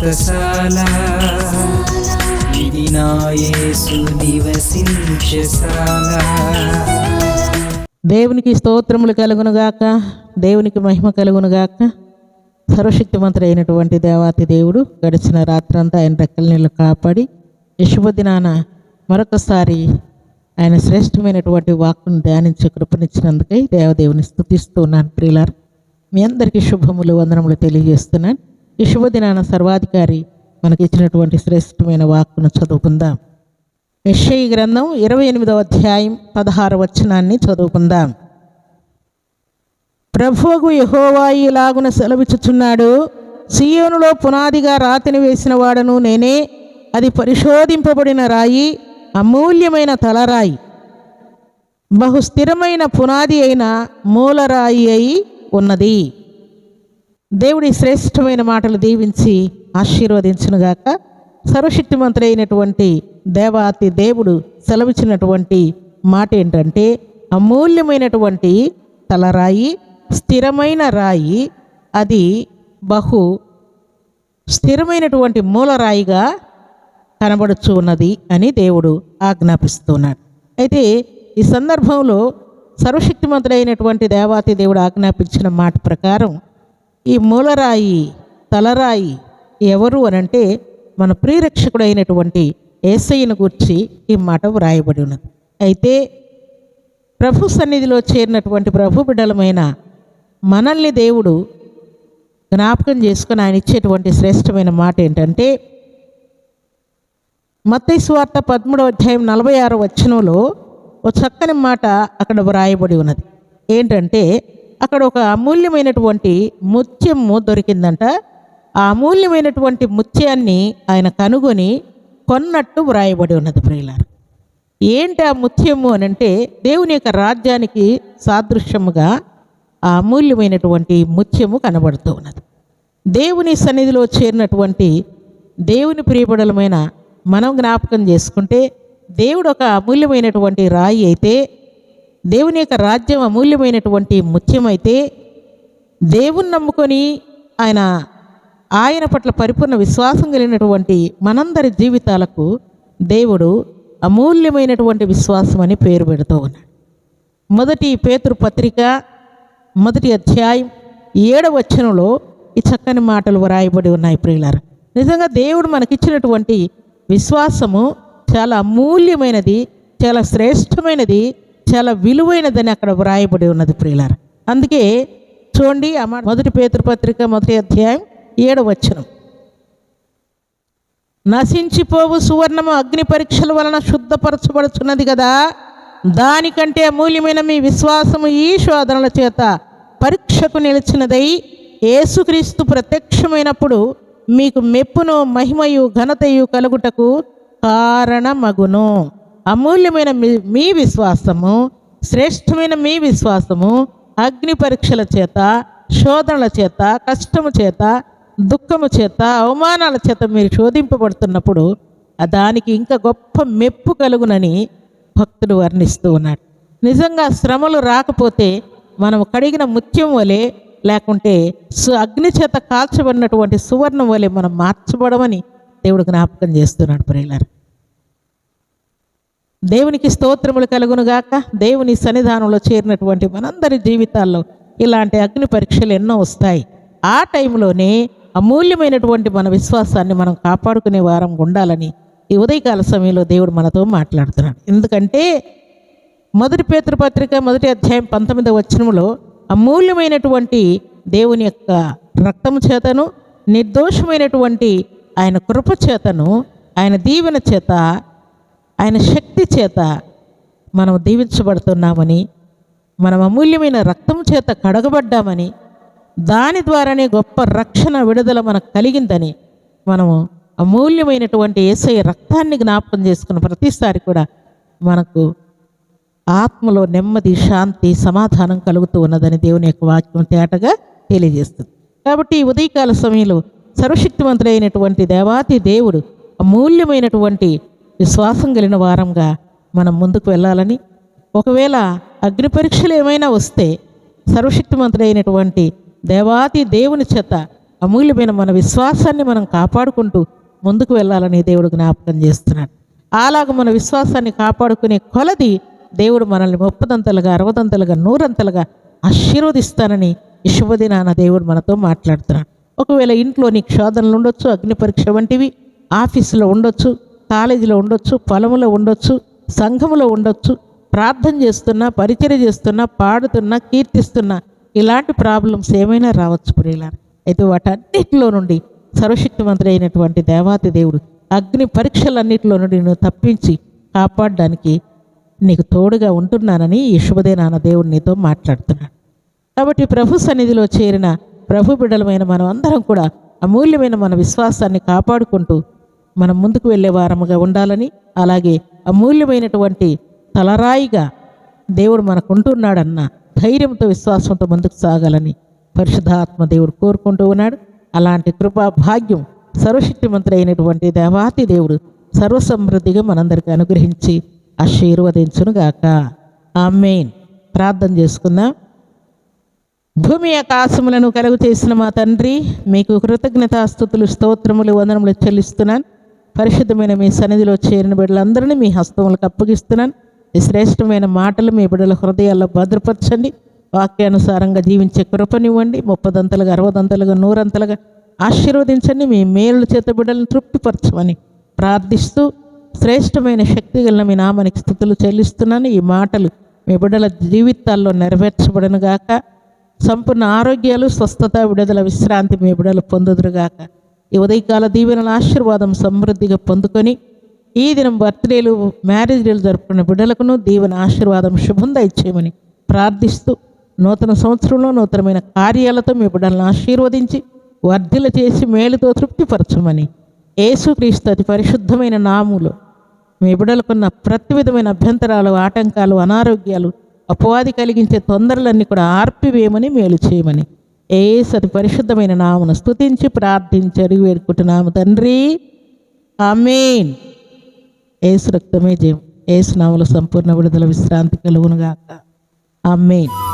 వ్రతశాల ఇది నివసించశాల దేవునికి స్తోత్రములు కలుగునుగాక దేవునికి మహిమ కలుగునుగాక సర్వశక్తిమంతుడైనటువంటి దేవాతి దేవుడు గడిచిన రాత్రంతా ఆయన రెక్కల నీళ్ళు కాపాడి యశుభదినాన మరొకసారి ఆయన శ్రేష్టమైనటువంటి వాక్కును ధ్యానించే కృపనిచ్చినందుకై దేవదేవుని స్థుతిస్తూ ఉన్నాను ప్రియులారు. మీ అందరికీ శుభములు వందనములు తెలియజేస్తున్నాను. ఈ శుభదినాన సర్వాధికారి మనకి ఇచ్చినటువంటి శ్రేష్టమైన వాక్కును చదువుకుందాం. యెషయి గ్రంథం ఇరవై ఎనిమిదవ అధ్యాయం పదహారు వచనాన్ని చదువుకుందాం. ప్రభువుకు యహోవాయి లాగున సెలవిచ్చుచున్నాడు సియోనులో పునాదిగా రాతిని వేసిన వాడను నేనే అది పరిశోధింపబడిన రాయి అమూల్యమైన తలరాయి. బహు స్థిరమైన పునాది అయిన మూలరాయి అయి ఉన్నది. దేవుడి శ్రేష్టమైన మాటలు దీవించి ఆశీర్వదించునుగాక. సర్వశక్తిమంతుడైనటువంటి దేవాతి దేవుడు సెలవిచ్చినటువంటి మాట ఏంటంటే అమూల్యమైనటువంటి తలరాయి స్థిరమైన రాయి అది బహు స్థిరమైనటువంటి మూలరాయిగా కనబడుచు ఉన్నది అని దేవుడు ఆజ్ఞాపిస్తున్నాడు. అయితే ఈ సందర్భంలో సర్వశక్తిమంతుడైనటువంటి దేవాతి దేవుడు ఆజ్ఞాపించిన మాట ప్రకారం ఈ మూలరాయి తలరాయి ఎవరు అనంటే మన ప్రియరక్షకుడైనటువంటి ఏసయ్యను గూర్చి ఈ మాట వ్రాయబడి ఉన్నది. అయితే ప్రభు సన్నిధిలో చేరినటువంటి ప్రభు బిడ్డలమైన మనల్ని దేవుడు జ్ఞాపకం చేసుకుని ఆయన ఇచ్చేటువంటి శ్రేష్టమైన మాట ఏంటంటే మత్తైస్వార్త పదమూడవ అధ్యాయం నలభై ఆరు వచనంలో ఒక చక్కని మాట అక్కడ వ్రాయబడి ఉన్నది. ఏంటంటే అక్కడ ఒక అమూల్యమైనటువంటి ముత్యము దొరికిందంట. ఆ అమూల్యమైనటువంటి ముత్యాన్ని ఆయన కనుగొని కొన్నట్టు వ్రాయబడి ఉన్నది ప్రియులారు. ఏంటి ఆ ముత్యము అని అంటే దేవుని యొక్క రాజ్యానికి సాదృశ్యముగా ఆ అమూల్యమైనటువంటి ముత్యము కనబడుతూ ఉన్నది. దేవుని సన్నిధిలో చేరినటువంటి దేవుని ప్రియబడలమైన మనం జ్ఞాపకం చేసుకుంటే దేవుడు ఒక అమూల్యమైనటువంటి రాయి అయితే దేవుని యొక్క రాజ్యం అమూల్యమైనటువంటి ముఖ్యమైతే దేవుని నమ్ముకొని ఆయన ఆయన పట్ల పరిపూర్ణ విశ్వాసం కలిగినటువంటి మనందరి జీవితాలకు దేవుడు అమూల్యమైనటువంటి విశ్వాసం అని పేరు పెడుతూ ఉన్నాడు. మొదటి పేతురు పత్రిక మొదటి అధ్యాయం ఏడవ వచనంలో ఈ చక్కని మాటలు వ్రాయబడి ఉన్నాయి ప్రియులారా. నిజంగా దేవుడు మనకిచ్చినటువంటి విశ్వాసము చాలా అమూల్యమైనది చాలా శ్రేష్టమైనది చాలా విలువైనదని అక్కడ వ్రాయబడి ఉన్నది ప్రియులార. అందుకే చూడండి ఆ మొదటి పేతృపత్రిక పత్రిక మొదటి అధ్యాయం ఏడవ వచనం. నశించిపోవు సువర్ణము అగ్ని పరీక్షల వలన శుద్ధపరచబడుచున్నది కదా. దానికంటే అమూల్యమైన మీ విశ్వాసము ఈ శోధనల చేత పరీక్షకు నిలిచినదై యేసుక్రీస్తు ప్రత్యక్షమైనప్పుడు మీకు మెప్పును మహిమయు ఘనతయు కలుగుటకు కారణమగును. అమూల్యమైన మీ మీ విశ్వాసము శ్రేష్టమైన మీ విశ్వాసము అగ్ని పరీక్షల చేత శోధనల చేత కష్టము చేత దుఃఖము చేత అవమానాల చేత మీరు శోధింపబడుతున్నప్పుడు దానికి ఇంకా గొప్ప మెప్పు కలుగునని భక్తుడు వర్ణిస్తూ ఉన్నాడు. నిజంగా శ్రమలు రాకపోతే మనం కడిగిన ముత్యం వలె లేకుంటే సు అగ్ని చేత కాల్చబడినటువంటి సువర్ణం వలె మనం మార్చబడమని దేవుడు జ్ఞాపకం చేస్తున్నాడు ప్రియులారు. దేవునికి స్తోత్రములు కలుగునుగాక దేవుని సన్నిధానంలో చేరినటువంటి మనందరి జీవితాల్లో ఇలాంటి అగ్ని పరీక్షలు ఎన్నో వస్తాయి. ఆ టైంలోనే అమూల్యమైనటువంటి మన విశ్వాసాన్ని మనం కాపాడుకునే వారం ఉండాలని ఈ ఉదయకాల సమయంలో దేవుడు మనతో మాట్లాడుతున్నాడు. ఎందుకంటే మొదటి పేతృపత్రిక మొదటి అధ్యాయం పంతొమ్మిదవ వచనంలో అమూల్యమైనటువంటి దేవుని యొక్క రక్తము చేతను నిర్దోషమైనటువంటి ఆయన కృప చేతను ఆయన దీవెన చేత ఆయన శక్తి చేత మనం దీవించబడుతున్నామని మనం అమూల్యమైన రక్తం చేత కడగబడ్డామని దాని ద్వారానే గొప్ప రక్షణ విడుదల మనకు కలిగిందని మనము అమూల్యమైనటువంటి ఏసయ్య రక్తాన్ని జ్ఞాపకం చేసుకున్న ప్రతిసారి కూడా మనకు ఆత్మలో నెమ్మది శాంతి సమాధానం కలుగుతూ ఉన్నదని దేవుని యొక్క వాక్యం తేటగా తెలియజేస్తుంది. కాబట్టి ఉదయకాల సమయంలో సర్వశక్తివంతుడైనటువంటి దేవాతి దేవుడు అమూల్యమైనటువంటి విశ్వాసం కలిగిన వారంగా మనం ముందుకు వెళ్ళాలని. ఒకవేళ అగ్ని పరీక్షలు ఏమైనా వస్తే సర్వశక్తిమంతుడైనటువంటి దేవాతి దేవుని చేత అమూల్యమైన మన విశ్వాసాన్ని మనం కాపాడుకుంటూ ముందుకు వెళ్ళాలని దేవుడు జ్ఞాపకం చేస్తున్నాడు. అలాగ మన విశ్వాసాన్ని కాపాడుకునే కొలది దేవుడు మనల్ని ముప్పదంతలుగా అరవదంతలుగా నూరంతలుగా ఆశీర్వదిస్తానని ఈ శుభదినాన దేవుడు మనతో మాట్లాడుతున్నాడు. ఒకవేళ ఇంట్లో నీకు శోధనలు ఉండొచ్చు అగ్ని పరీక్ష వంటివి ఆఫీసులో ఉండొచ్చు కాలేజీలో ఉండొచ్చు పొలంలో ఉండొచ్చు సంఘములో ఉండొచ్చు ప్రార్థన చేస్తున్నా పరిచయ చేస్తున్నా పాడుతున్నా కీర్తిస్తున్నా ఇలాంటి ప్రాబ్లమ్స్ ఏమైనా రావచ్చు ప్రియులారా. అయితే వాటన్నిటిలో నుండి సర్వశక్తివంతుడు అయినటువంటి దేవాతి దేవుడు అగ్ని పరీక్షలన్నిటిలో నుండి నువ్వు తప్పించి కాపాడడానికి నీకు తోడుగా ఉంటున్నానని ఈ శుభదేనాన దేవుడు నీతో మాట్లాడుతున్నాడు. కాబట్టి ప్రభు సన్నిధిలో చేరిన ప్రభు బిడ్డలమైన మనం అందరం కూడా అమూల్యమైన మన విశ్వాసాన్ని కాపాడుకుంటూ మనం ముందుకు వెళ్ళే వారముగా ఉండాలని అలాగే అమూల్యమైనటువంటి తలరాయిగా దేవుడు మనకు ఉంటున్నాడన్న ధైర్యంతో విశ్వాసంతో ముందుకు సాగాలని పరిశుద్ధాత్మ దేవుడు కోరుకుంటూ ఉన్నాడు. అలాంటి కృపా భాగ్యం సర్వశక్తిమంతుడు అయినటువంటి దేవాతి దేవుడు సర్వసమృద్ధిగా మనందరికీ అనుగ్రహించి ఆశీర్వదించునుగాక. మెయిన్ ప్రార్థన చేసుకుందాం. భూమి ఆకాశములను కలుగు చేసిన మా తండ్రి మీకు కృతజ్ఞతాస్థుతులు స్తోత్రములు వందనములు చెల్లిస్తున్నాను. పరిశుద్ధమైన మీ సన్నిధిలో చేరిన బిడ్డలందరినీ మీ హస్తములకు అప్పగిస్తున్నాను. ఈ శ్రేష్టమైన మాటలు మీ బిడ్డల హృదయాల్లో భద్రపరచండి. వాక్యానుసారంగా జీవించే కృపనివ్వండి. ముప్పదంతలుగా అరవదంతలుగా నూరంతలుగా ఆశీర్వదించండి. మీ మేలు చేత బిడ్డలను తృప్తిపరచమని ప్రార్థిస్తూ శ్రేష్టమైన శక్తి గల మీ నామానికి స్థుతులు చెల్లిస్తున్నాను. ఈ మాటలు మీ బిడ్డల జీవితాల్లో నెరవేర్చబడను గాక సంపూర్ణ ఆరోగ్యాలు స్వస్థత విడుదల విశ్రాంతి మీ బిడ్డలు పొందుదురుగాక. ఈ ఉదయకాల దీవెనల ఆశీర్వాదం సమృద్ధిగా పొందుకొని ఈ దినం బర్త్డేలు డేలు జరుపుకున్న బిడ్డలకును దీవెన ఆశీర్వాదం శుభం దయచేయమని ప్రార్థిస్తూ నూతన సంవత్సరంలో నూతనమైన కార్యాలతో మీ బిడ్డలను ఆశీర్వదించి వర్ధిల చేసి మేలుతో తృప్తిపరచమని యేసుక్రీస్తు అతి పరిశుద్ధమైన నాములు మీ బిడ్డలకున్న ప్రతి విధమైన అభ్యంతరాలు ఆటంకాలు అనారోగ్యాలు అపవాది కలిగించే తొందరలన్నీ కూడా ఆర్పివేయమని మేలు చేయమని ఏసరి పరిశుద్ధమైన నామును స్తుతించి ప్రార్థించి అడిగి వేడుకుంటున్నాము తండ్రి. ఆమెన్. ఏసు రక్తమే జయం ఏసు నామల సంపూర్ణ విడుదల విశ్రాంతి కలుగునుగాక. ఆమెన్.